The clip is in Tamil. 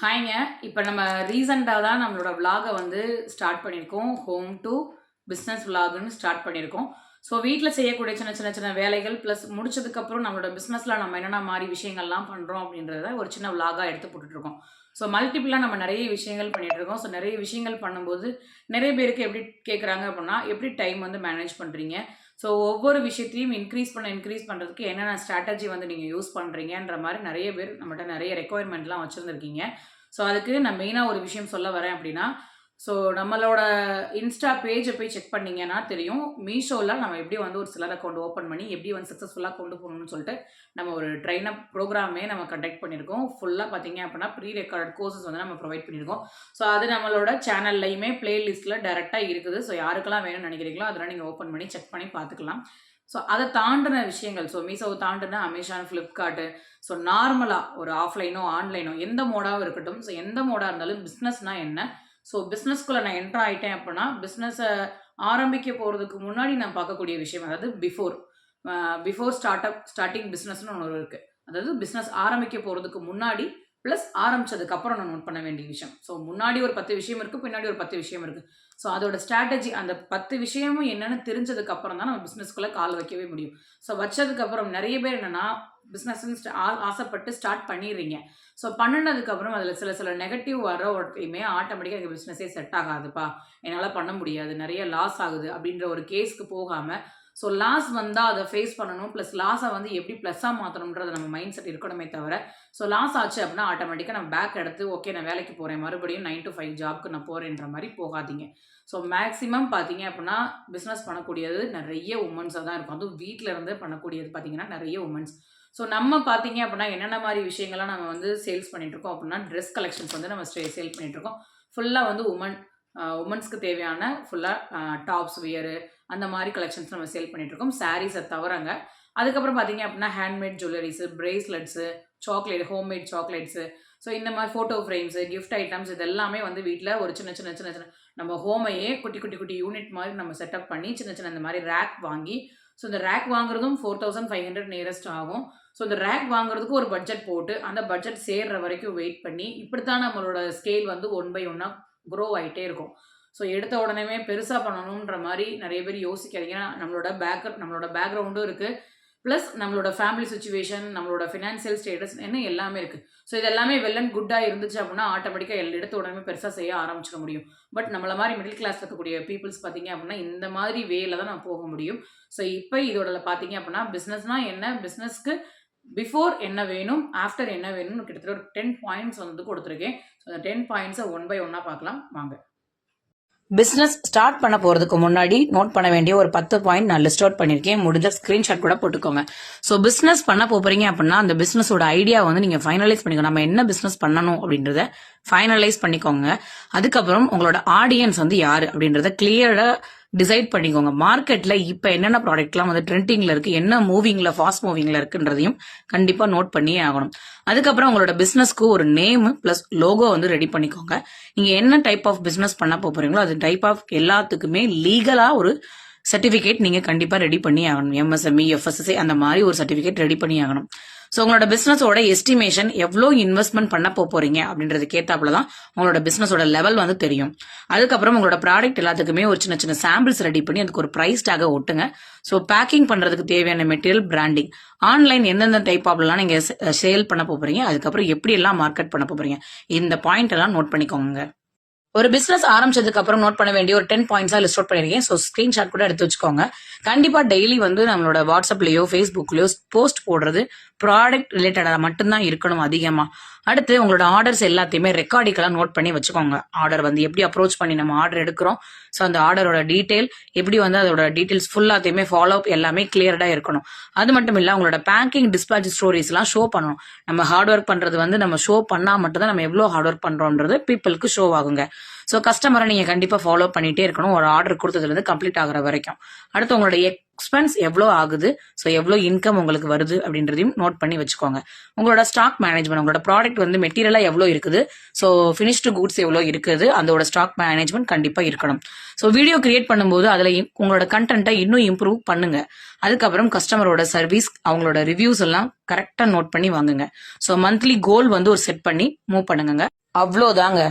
ஹாய்ங்க. இப்போ நம்ம ரீசெண்டாக தான் நம்மளோட விலாகை வந்து ஸ்டார்ட் பண்ணியிருக்கோம். ஹோம் டு பிஸ்னஸ் விலாகுன்னு ஸ்டார்ட் பண்ணியிருக்கோம். ஸோ வீட்டில் செய்யக்கூடிய சின்ன சின்ன சின்ன வேலைகள் ப்ளஸ் முடிச்சதுக்கப்புறம் நம்மளோட பிஸ்னஸில் நம்ம என்னென்ன மாதிரி விஷயங்கள்லாம் பண்ணுறோம் அப்படின்றத ஒரு சின்ன விலாகாக எடுத்து போட்டுட்ருக்கோம். ஸோ மல்டிபிளாக நம்ம நிறைய விஷயங்கள் பண்ணிட்டு இருக்கோம் ஸோ நிறைய விஷயங்கள் பண்ணும்போது நிறைய பேருக்கு எப்படி கேட்குறாங்க அப்படின்னா எப்படி டைம் வந்து மேனேஜ் பண்ணுறீங்க ஸோ ஒவ்வொரு விஷயத்தையும் இன்க்ரீஸ் பண்ண இன்க்ரீஸ் பண்ணுறதுக்கு என்னென்ன ஸ்ட்ராட்டஜி வந்து நீங்கள் யூஸ் பண்ணுறீங்கன்ற மாதிரி நிறைய பேர் நம்மகிட்ட நிறைய ரெக்குவயர்மெண்ட்லாம் வச்சுருந்துருக்கீங்க. ஸோ அதுக்கு நான் மெயினாக ஒரு விஷயம் சொல்ல வரேன் அப்படின்னா ஸோ நம்மளோட இன்ஸ்டா பேஜை போய் செக் பண்ணீங்கன்னா தெரியும். மீஷோவில் நம்ம எப்படி வந்து ஒரு சிலர் அக்கௌண்ட் ஓப்பன் பண்ணி எப்படி வந்து சக்ஸஸ்ஃபுல்லாக கொண்டு போகணும்னு சொல்லிட்டு நம்ம ஒரு ட்ரெயின் அப் ப்ரோக்ராமே நம்ம கண்டக்ட் பண்ணியிருக்கோம். ஃபுல்லாக பார்த்தீங்க அப்படின்னா ப்ரீ ரெக்கார்ட் கோர்சஸ் வந்து நம்ம ப்ரொவைட் பண்ணியிருக்கோம். ஸோ அது நம்மளோட சேனல்லையுமே பிளேலிஸ்ட்டில் டேரெக்டாக இருக்குது. ஸோ யாருக்கெல்லாம் வேணும்னு நினைக்கிறீங்களோ அதெல்லாம் நீங்கள் ஓப்பன் பண்ணி செக் பண்ணி பார்த்துக்கலாம். ஸோ அதை தாண்டின விஷயங்கள் ஸோ மீசோவை தாண்டின அமேசான் ஃப்ளிப்கார்ட்டு ஸோ நார்மலாக ஒரு ஆஃப்லைனோ ஆன்லைனோ எந்த மோடாகவும் இருக்கட்டும். ஸோ எந்த மோடாக இருந்தாலும் பிஸ்னஸ்னால் என்ன? ஸோ பிஸ்னஸ்க்குள்ளே நான் என்ட்ரு ஆகிட்டேன் அப்படின்னா பிஸ்னஸை ஆரம்பிக்க போகிறதுக்கு முன்னாடி நான் பார்க்கக்கூடிய விஷயம் அதாவது before before start up starting பிஸ்னஸ்னு ஒன்று இருக்குது அதாவது பிஸ்னஸ் ஆரம்பிக்க போகிறதுக்கு முன்னாடி ப்ளஸ் ஆரம்பிச்சதுக்கப்புறம் நான் நோட் பண்ண வேண்டிய விஷயம். ஸோ முன்னாடி ஒரு பத்து விஷயம் இருக்குது பின்னாடி ஒரு பத்து விஷயம் இருக்குது ஸோ அதோட ஸ்ட்ராட்டஜி அந்த பத்து விஷயமும் என்னென்னு தெரிஞ்சதுக்கு அப்புறம் தான் நம்ம பிஸ்னஸ்க்குள்ளே கால் வைக்கவே முடியும். ஸோ வச்சதுக்கப்புறம் நிறைய பேர் என்னென்னா பிஸ்னஸ்ன்னு ஆசைப்பட்டு ஸ்டார்ட் பண்ணிடுறீங்க. ஸோ பண்ணினதுக்கப்புறம் அதில் சில சில நெகட்டிவ் வர ஒருத்தையுமே ஆட்டோமேட்டிக்காக எங்கள் பிஸ்னஸே செட் ஆகாதுப்பா. என்னால் பண்ண முடியாது. நிறைய லாஸ் ஆகுது அப்படின்ற ஒரு கேஸ்க்கு போகாமல் ஸோ லாஸ் வந்தால் அதை ஃபேஸ் பண்ணணும். ப்ளஸ் லாஸை வந்து எப்படி ப்ளஸ்ஸாக மாற்றணுன்றது நம்ம மைண்ட் செட் இருக்கணுமே தவிர ஸோ லாஸ் ஆச்சு அப்படின்னா ஆட்டோமேட்டிக்காக நான் பேக் எடுத்து ஓகே நான் வேலைக்கு போகிறேன் மறுபடியும் நைன் டு ஃபைவ் ஜாப்க்கு நான் போகிறேன்ற மாதிரி போகாதீங்க. ஸோ மேக்ஸிமம் பார்த்தீங்க அப்படின்னா பிஸ்னஸ் பண்ணக்கூடியது நிறைய உமன்ஸாக தான் இருக்கும். அதுவும் வீட்டில் இருந்து பண்ணக்கூடியது பார்த்தீங்கன்னா நிறைய உமன்ஸ் ஸோ நம்ம பார்த்தீங்க அப்படின்னா என்னென்ன மாதிரி விஷயங்கள்லாம் நம்ம வந்து சேல்ஸ் பண்ணிகிட்ருக்கோம் அப்படின்னா ட்ரெஸ் கலெக்ஷன்ஸ் வந்து நம்ம ஸ்டே சேல் பண்ணிகிட்ருக்கோம் ஃபுல்லாக வந்து உமன் உமன்ஸ்க்கு தேவையான ஃபுல்லாக டாப்ஸ் வியரு அந்த மாதிரி கலெக்ஷன்ஸ் நம்ம சேல் பண்ணிகிட்ருக்கோம் சாரீஸை தவிரங்க அதுக்கப்புறம் பார்த்தீங்க அப்படின்னா handmade jewelleries bracelets chocolate homemade chocolates so இந்த மாதிரி ஃபோட்டோ ஃப்ரேம்ஸு கிஃப்ட் ஐட்டம்ஸ் இது எல்லாமே வந்து வீட்டில் ஒரு சின்ன சின்ன சின்ன சின்ன நம்ம ஹோமையே குட்டி குட்டி குட்டி யூனிட் மாதிரி நம்ம செட்டப் பண்ணி சின்ன சின்ன இந்த மாதிரி ரேக் வாங்கி ஸோ இந்த rack வாங்குறதும் four thousand five hundred nearest ஆகும். ஸோ இந்த ரேக் வாங்குறதுக்கு ஒரு பட்ஜெட் போட்டு அந்த பட்ஜெட் சேர்ற வரைக்கும் வெயிட் பண்ணி இப்படித்தான் நம்மளோட ஸ்கேல் வந்து ஒன் பை ஒன்னாக க்ரோ ஆகிட்டே இருக்கும். ஸோ எடுத்த உடனே பெருசாக பண்ணணுன்ற மாதிரி நிறைய பேர் யோசிக்காதீங்க. நம்மளோட பேக் நம்மளோட பேக்ரவுண்டும் இருக்குது ப்ளஸ் நம்மளோட ஃபேமிலி சுச்சுவேஷன் நம்மளோட ஃபினான்சியல் ஸ்டேட்டஸ் என்ன எல்லாமே இருக்குது ஸோ இது எல்லாமே வெல் அண்ட் குட்டாக இருந்துச்சு அப்படின்னா ஆட்டோமேட்டிக்காக எல்லா எடுத்த உடனே பெருசாக செய்ய ஆரம்பிச்சிக்க முடியும். பட் நம்மள மாதிரி மிடில் கிளாஸ் இருக்கக்கூடிய பீப்புள்ஸ் பார்த்தீங்க அப்படின்னா இந்த மாதிரி வேல தான் நான் போக முடியும். ஸோ இப்போ இதோட பார்த்தீங்க அப்படின்னா பிஸ்னஸ்னால் என்ன? பிஸ்னஸ்க்கு பிஃபோர் என்ன வேணும்? ஆஃப்டர் என்ன வேணும்னு கிட்டத்தட்ட ஒரு டென் பாயிண்ட்ஸ் வந்து கொடுத்துருக்கேன். ஸோ அந்த டென் பாயிண்ட்ஸை ஒன் பை ஒன்னாக பார்க்கலாம். வாங்க. பிஸ்னஸ் ஸ்டார்ட் பண்ண போறதுக்கு முன்னாடி நோட் பண்ண வேண்டிய ஒரு பத்து பாயிண்ட் நான் லிஸ்ட் அவுட் பண்ணிருக்கேன். முடிஞ்ச ஸ்கிரீன்ஷாட் கூட போட்டுக்கோங்க. ஸோ பிஸ்னஸ் பண்ண போறீங்க அப்படின்னா அந்த பிஸ்னஸோட ஐடியா வந்து நீங்க ஃபைனலைஸ் பண்ணிக்கோ. நம்ம என்ன பிஸ்னஸ் பண்ணணும் அப்படின்றத ஃபைனலைஸ் பண்ணிக்கோங்க. அதுக்கப்புறம் உங்களோட ஆடியன்ஸ் வந்து யாரு அப்படின்றத கிளியரா டிசைட் பண்ணிக்கோங்க. மார்க்கெட்ல இப்போ என்னென்ன ப்ராடக்ட்லாம் வந்து ட்ரெண்டிங்ல இருக்கு என்ன மூவிங்ல ஃபாஸ்ட் மூவிங்ல இருக்குன்றதையும் கண்டிப்பா நோட் பண்ணியே ஆகணும். அதுக்கப்புறம் உங்களோட பிசினஸ்க்கு ஒரு நேம் பிளஸ் லோகோ வந்து ரெடி பண்ணிக்கோங்க. நீங்க என்ன டைப் ஆஃப் பிசினஸ் பண்ண போறீங்களோ அது டைப் ஆஃப் எல்லாத்துக்குமே லீகலா ஒரு சர்டிஃபிகேட் நீங்க கண்டிப்பா ரெடி பண்ணி ஆகணும். எம்எஸ்எம்இ எஃப்எஸ்எஸ்ஐ அந்த மாதிரி ஒரு சர்டிஃபிகேட் ரெடி பண்ணி ஆகணும். ஸோ உங்களோட பிசினஸோட எஸ்டிமேஷன் எவ்வளோ இன்வெஸ்ட்மெண்ட் பண்ண போறீங்க அப்படின்றது கேட்டாப்புல தான் உங்களோட பிசினஸோட லெவல் வந்து தெரியும். அதுக்கப்புறம் உங்களோட ப்ராடக்ட் எல்லாத்துக்குமே ஒரு சின்ன சின்ன சாம்பிள்ஸ் ரெடி பண்ணி அதுக்கு ஒரு ப்ரைஸ் டாக ஒட்டுங்க. ஸோ பேக்கிங் பண்றதுக்கு தேவையான மெட்டீரியல் பிராண்டிங் ஆன்லைன் எந்தெந்த டைப் ஆப்லாம் நீங்க சேல் பண்ண போறீங்க அதுக்கப்புறம் எப்படி எல்லாம் மார்க்கெட் பண்ண போறீங்க இந்த பாயிண்ட் எல்லாம் நோட் பண்ணிக்கோங்க. ஒரு பிசினஸ் ஆரம்பிச்சதுக்கு அப்புறம் நோட் பண்ண வேண்டிய ஒரு டென் பாயிண்ட்ஸா லிஸ்ட் அவுட் பண்ணிருக்கேன். ஸோ ஸ்கிரீன்ஷாட் கூட எடுத்து வச்சுக்கோங்க. கண்டிப்பா டெய்லி வந்து நம்மளோட வாட்ஸ்அப்லயோ ஃபேஸ்புக்லயோ போஸ்ட் போடுறது ப்ராடக்ட் ரிலேட்டடா மட்டும்தான் இருக்கணும் அதிகமா. அடுத்து உங்களோட ஆர்டர்ஸ் எல்லாத்தையுமே ரெக்கார்டிக்கெல்லாம் நோட் பண்ணி வச்சுக்கோங்க. ஆர்டர் வந்து எப்படி அப்ரோச் பண்ணி நம்ம ஆர்டர் எடுக்கிறோம். ஸோ அந்த ஆர்டரோட டீட்டெயில் எப்படி வந்து அதோட டீட்டெயில்ஸ் ஃபுல்லாத்தையுமே ஃபாலோ அப் எல்லாமே கிளியர்டாக இருக்கணும். அது மட்டும் இல்லை உங்களோட பேங்கிங் டிஸ்பேச் ஸ்டோரிஸ்லாம் ஷோ பண்ணணும். நம்ம ஹார்ட் ஒர்க் பண்ணுறது வந்து நம்ம ஷோ பண்ணால் மட்டும் தான் நம்ம எவ்வளோ ஹார்ட் ஒர்க் பண்ணுறோன்றது பீப்புளுக்கு ஷோ ஆகுங்க. ஸோ கஸ்டமரை நீங்கள் கண்டிப்பாக ஃபாலோ பண்ணிகிட்டே இருக்கணும். ஒரு ஆர்டர் கொடுத்ததுலேருந்து கம்ப்ளீட் ஆகுற வரைக்கும். அடுத்து உங்களோட எக்ஸ்பென்ஸ் எவ்வளோ ஆகுது? ஸோ எவ்வளோ இன்கம் உங்களுக்கு வருது அப்படின்றதையும் நோட் பண்ணி வச்சுக்கோங்க. உங்களோட ஸ்டாக் மேனேஜ்மெண்ட் உங்களோட ப்ராடக்ட் வந்து மெட்டீரியலாக எவ்வளோ இருக்குது? ஸோ ஃபினிஷ்டு கூட்ஸ் எவ்வளோ இருக்குது? அதோட ஸ்டாக் மேனேஜ்மெண்ட் கண்டிப்பாக இருக்கணும். ஸோ வீடியோ கிரியேட் பண்ணும்போது அதில் உங்களோட கண்டென்ட்டை இன்னும் இம்ப்ரூவ் பண்ணுங்க. அதுக்கப்புறம் கஸ்டமரோட சர்வீஸ் அவங்களோட ரிவ்யூஸ் எல்லாம் கரெக்டாக நோட் பண்ணி வாங்குங்க. ஸோ மந்த்லி கோல் வந்து ஒரு செட் பண்ணி மூவ் பண்ணுங்க அவ்வளோதாங்க